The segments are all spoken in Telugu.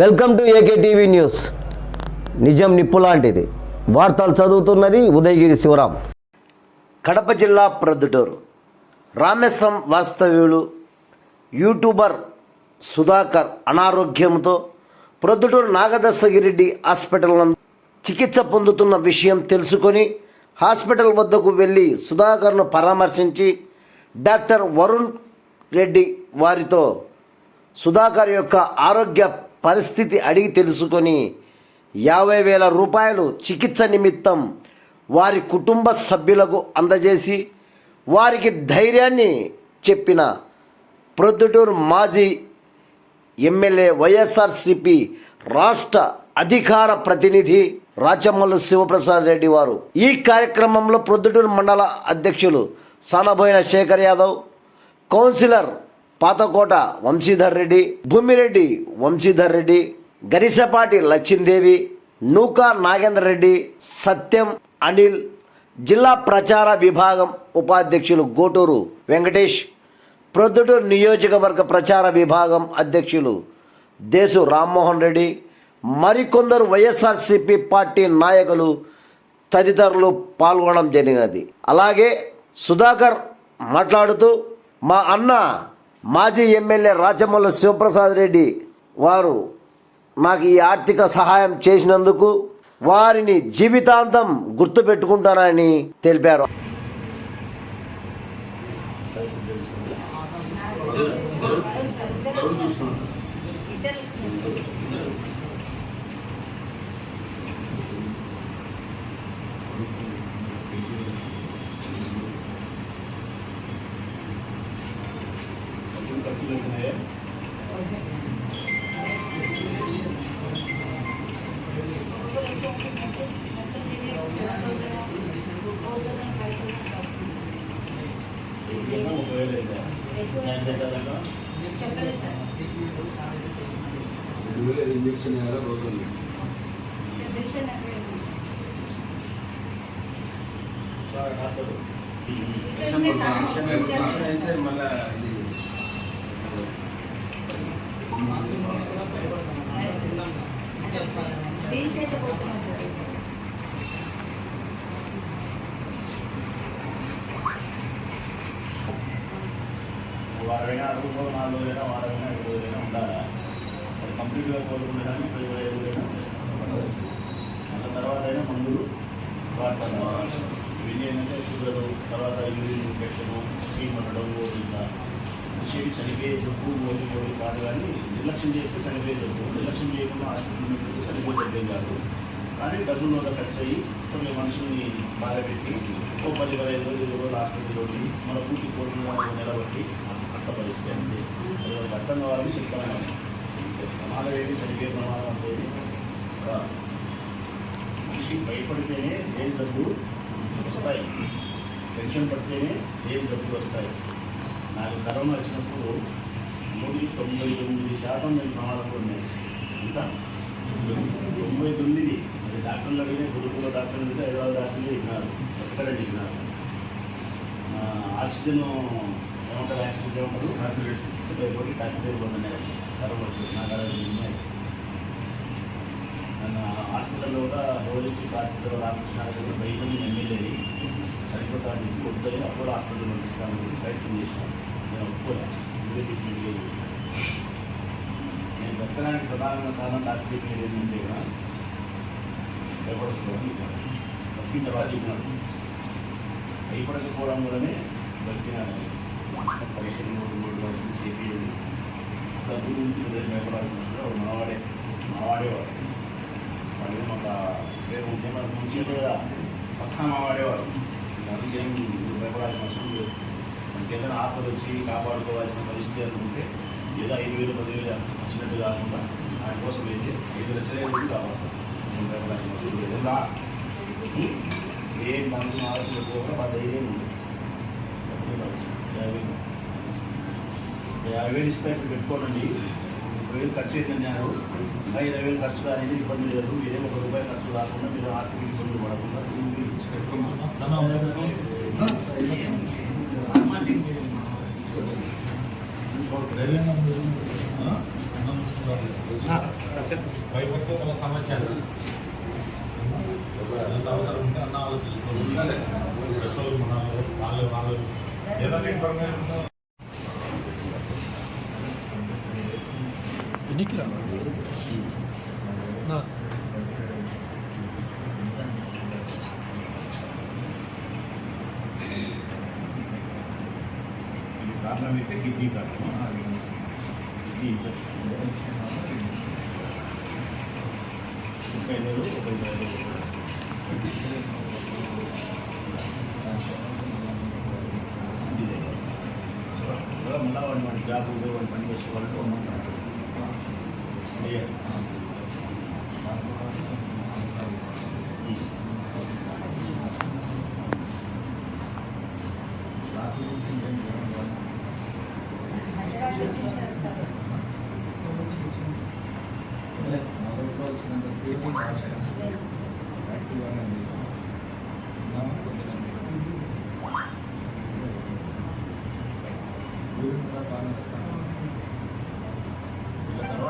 Welcome to A K TV news. నిజం నిప్పు లాంటిది. వార్తలు చదువుతున్నది ఉదయగిరి శివరాం. కడప జిల్లా ప్రొద్దుటూరు. రామేశ్వరం వాస్తవ్యులు యూట్యూబర్ సుధాకర్ అనారోగ్యంతో ప్రొద్దుటూరు నాగదస్తగిరెడ్డి హాస్పిటల్ చికిత్స పొందుతున్న విషయం తెలుసుకొని హాస్పిటల్ వద్దకు వెళ్ళి సుధాకర్ను పరామర్శించి డాక్టర్ వరుణ్ రెడ్డి వారితో సుధాకర్ యొక్క ఆరోగ్య పరిస్థితి అడిగి తెలుసుకొని యాభై వేల రూపాయలు చికిత్స నిమిత్తం వారి కుటుంబ సభ్యులకు అందజేసి వారికి ధైర్యాన్ని చెప్పిన ప్రొద్దుటూరు మాజీ ఎమ్మెల్యే వైఎస్ఆర్సిపి రాష్ట్ర అధికార ప్రతినిధి రాచమల్లు శివప్రసాద్ రెడ్డి వారు. ఈ కార్యక్రమంలో ప్రొద్దుటూరు మండల అధ్యక్షులు సానబోయిన శేఖర్ యాదవ్ కౌన్సిలర్ పాతకోట వంశీధర్ రెడ్డి భూమిరెడ్డి వంశీధర్ రెడ్డి గరిసపాటి లక్ష్మీదేవి నూకా నాగేంద్ర రెడ్డి సత్యం అనిల్ జిల్లా ప్రచార విభాగం ఉపాధ్యక్షులు గోటూరు వెంకటేష్ ప్రొద్దుటూరు నియోజకవర్గ ప్రచార విభాగం అధ్యక్షులు దేశు రామ్మోహన్ రెడ్డి మరికొందరు వైఎస్ఆర్సిపి పార్టీ నాయకులు తదితరులు పాల్గొనడం జరిగినది. అలాగే సుధాకర్ మాట్లాడుతూ మా అన్న మాజీ ఎమ్మెల్యే రాచమల్ల శివప్రసాద్ రెడ్డి వారు నాకు ఈ ఆర్థిక సహాయం చేసినందుకు వారిని జీవితాంతం గుర్తుపెట్టుకుంటానని తెలిపారు రెండు వేలు ఇంజక్షన్ వేయాలి పోతుంది అయితే మళ్ళా ఇది వారైనా అడుగుకో నాలుగు రోజులైనా వారైనా ఐదు రోజులైనా ఉండాలా? అది కంప్లీట్గా కోలుకునే దాన్ని ముప్పై ఇరవై ఐదు రోజులైనా అంత తర్వాత అయినా మందులు వాడతాం ఇవన్నీ ఏంటంటే షుగరు తర్వాత యూరిన్ ఇన్ఫెక్షన్ స్కీమ్ ఉండడం ఓడి విషయం చనిపోయే జబ్బు ఓడి ఓడి కాదు కానీ నిర్లక్ష్యం చేస్తే చనిపోయే జబ్బు. నిర్లక్ష్యం చేయకుండా హాస్పిటల్ చనిపోయే జబ్బేం కాదు. కానీ డబ్బులు వల్ల ఖర్చు అయ్యి కొన్ని మనుషుల్ని బాధపెట్టి ఓ పది పదహైదు రోజులు ఇరవై రోజులు హాస్పిటల్ వచ్చి మన పూర్తి కోట్లు నిలబట్టి పరిస్థితి అది వాళ్ళకి అర్థం కావాలని చెప్తాను ప్రమాదం ఏమి చనిపోయే ప్రమాదం అంటే ఒక మనిషి భయపడితేనే ఏం జబ్బు వస్తాయి? టెన్షన్ పడితేనే ఏం జబ్బులు వస్తాయి? నాకు కరోనా వచ్చినప్పుడు మూడు తొంభై తొమ్మిది శాతం నేను ప్రమాదంలో ఉన్నాయి ఎంత? తొంభై తొమ్మిది. అది డాక్టర్లు అడిగిన గురుకుల డాక్టర్లు అడిగితే హైదరాబాద్ డాక్టర్లు ఇన్నారు ఎక్కడ ఇన్నారు ఆక్సిజన్ ఏమంటారు ఆక్సిజన్ ఏమంటారు ఒకటి డాక్టర్ పొందినాయి కరోనా ఉన్నాయి నన్ను హాస్పిటల్లో కూడా రోజుకి డాక్టర్ రామకృష్ణ బయట నుంచి ఎమ్మెల్యే సరిపోతాను వద్దని అప్పుడు హాస్పిటల్ పంపిస్తాను ప్రయత్నం చేశాను నేను ఒప్పుకోలే ట్రీట్మెంట్ లేదు నేను బ్రతకడానికి ప్రధానమైన కారణం డాక్టర్ ట్రీట్మెంట్ ఏంటంటే కూడా భయపడుతుంది బతికిన తర్వాత చెప్పినాడు భయపడకపోవడం వల్లనే బతికినాను పరీక్షలు చేపీ డబ్బు గురించి మనవాడే వాళ్ళు మాకు రేపు ఉద్యమం ముంచేది కదా పక్కా మావాడేవారు దానికి ఏం భయపడాల్సిన అవసరం లేదు మనకి ఏదైనా ఆపద వచ్చి కాపాడుకోవాల్సిన పరిస్థితి అనుకుంటే ఏదో ఐదు వేలు పదివేలు వచ్చినట్టు కాకుండా ఆయన కోసం అయితే ఐదు లక్షలే వెళ్ళి మనం భయపడాల్సిన అవసరం లేదు ఏ మందు ఆలోచన పోకుండా మా ధైర్యం ఉంది. యాభై వేలు. యాభై వేలు ఇస్తే ఇప్పుడు పెట్టుకోనండి ముప్పై వేలు ఖర్చు అవుతున్నారు ఇరవై వేలు ఖర్చు అనేది ఇబ్బంది లేదు. ఏదైనా ఒక రూపాయి ఖర్చు రాకుండా మీరు ఆర్థిక ఇబ్బందులు పడకుండా పెట్టుకోమన్నా? ఎన్నికి కారణం అయితే కిడ్నీ కారణం కిడ్నీ ఇన్ఫెక్షన్ ముప్పై ఒక ఇరవై మళ్ళీ వాడిని వాడి జాబ్ వాడి పని చేసుకోవాలంటే ఉండమంటారు చేయాలి. ఇలా తర్వాత కూడా నేను మంది వాడాలి కదా కిడ్నీ సంబంధించి విన్నావా డాక్టర్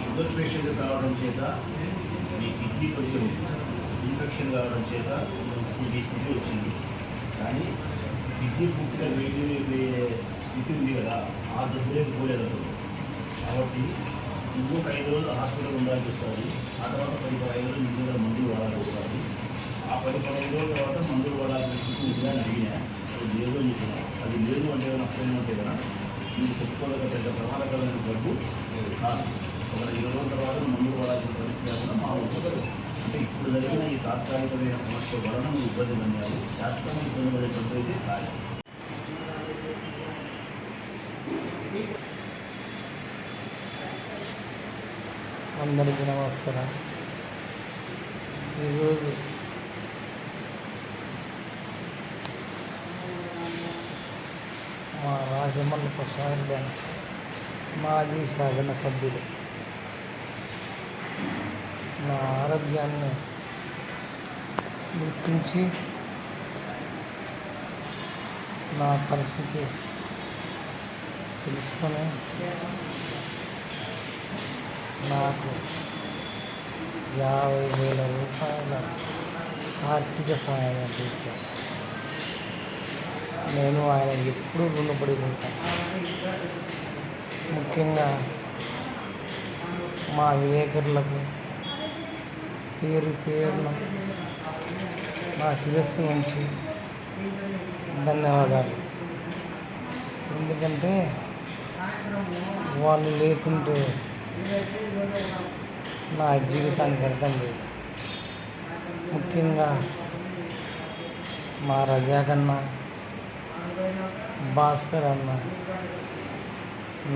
షుగర్ పేషెంట్ కావడం చేత మీ కిడ్నీ కొంచెం ఇన్ఫెక్షన్ కావడం చేత ఈ స్థితి వచ్చింది. కానీ విద్యుత్ పూర్తిగా వేడి స్థితి ఉంది కదా ఆ జబ్బులేకి పోలేదు కాబట్టి ఇంకొక ఐదు రోజులు హాస్పిటల్ ఉండాల్సి వస్తుంది. ఆ తర్వాత పది పదహైదు రోజులు ఇంటి దగ్గర మందులు వాడాల్సి వస్తుంది. ఆ పది పదహైదు రోజుల తర్వాత మందులు వాడాల్సిన స్థితి ఉంది అని అడిగినా అది లేదు అని చెప్పిన అది లేదు అంటే ఏమైనా అర్థం ఉంటే కదా మీరు చెప్పుకోలేక పెద్ద ప్రమాదకరమైన జబ్బు కాదు. ఒక ఇరవై రోజుల తర్వాత మందులు వాడాల్సిన పరిస్థితి కాకుండా మా ఒక్కొక్కరు అంటే ఇప్పుడు జరిగిన ఈ తాత్కాలికమైన సమస్య వలన నువ్వు ఇబ్బంది పొందావు శాశ్వత ఇబ్బంది పడేటట్టు అయితే కాదు. అందరికీ నమస్కారం. ఈరోజు మా రాజమల్ల ప్రసాద్ బ్యాంక్ మాజీ శాసన సభ్యులు. నా ఆరోగ్యాన్ని గుర్తించి నా పరిస్థితి తెలుసుకొని నాకు యాభై వేల రూపాయల ఆర్థిక సహాయం అందించారు. నేను ఆయన ఎప్పుడూ రుణపడి ఉంటాను. ముఖ్యంగా మా విలేకరులకు పేరు పేరున నా శిరస్సు నుంచి ధన్యవాదాలు. ఎందుకంటే వాళ్ళు లేకుంటే నా జీవితానికి అర్థం లేదు. ముఖ్యంగా మా రజాకన్న భాస్కర్ అన్న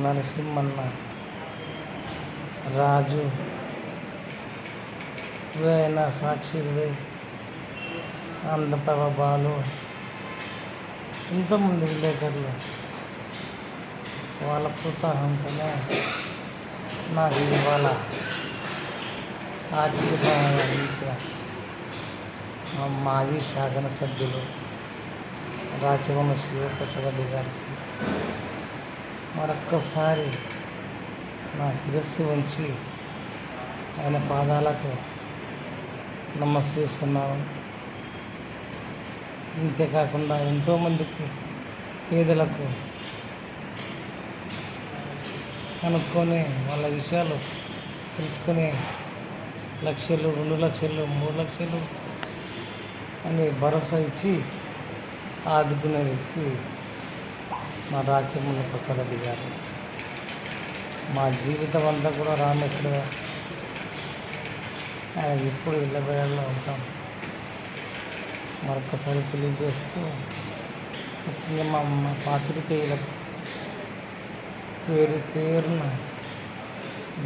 నరసింహన్న రాజు వేణ సాక్షి ఉదయ్ ఆంధ్రప్రభ బాలు ఎంతోమంది విలేకరులు వాళ్ళ ప్రోత్సాహంతోనే నాకు ఇవాళ ఆర్థిక అందించిన మాజీ శాసనసభ్యులు రాచవన శివప్రసాద్ రెడ్డి గారికి మరొక్కసారి నా శిరస్సు ఉంచి ఆయన పాదాలకు నమస్కరిస్తున్నాను. అంతేకాకుండా ఎంతోమందికి పేదలకు కనుక్కొని వాళ్ళ విషయాలు తెలుసుకునే లక్షలు రెండు లక్షలు మూడు లక్షలు అని భరోసా ఇచ్చి ఆదుకునే వ్యక్తి మా రాజ్యముల ప్రసాద్ రెడ్డి గారు. మా జీవితం అంతా కూడా రామేశ్వర ఆయన ఎప్పుడు ఇళ్ళ ఉంటాం. మరొకసారి తెలియజేస్తూ ముఖ్యంగా మా మా పాత్రికేయులకు పేరు పేరున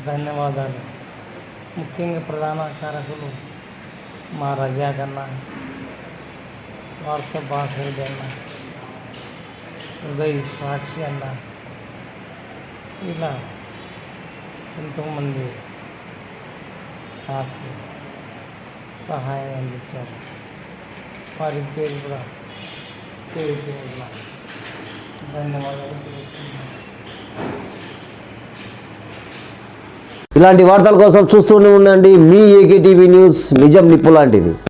ధన్యవాదాలు. ముఖ్యంగా ప్రధాన కారకులు మా రజా కన్నా వార్త భాషరెడ్డి అన్న ఉదయ్ సాక్షి అన్న ఇలా ఎంతోమంది నాకు సహాయం అందించారు. వారి పేరు కూడా పేరు ధన్యవాదాలు ఇలాంటి వార్తల కోసం చూస్తూనే ఉండండి. మీ ఏకే టీవీ న్యూస్ నిజం నిప్పు లాంటిది.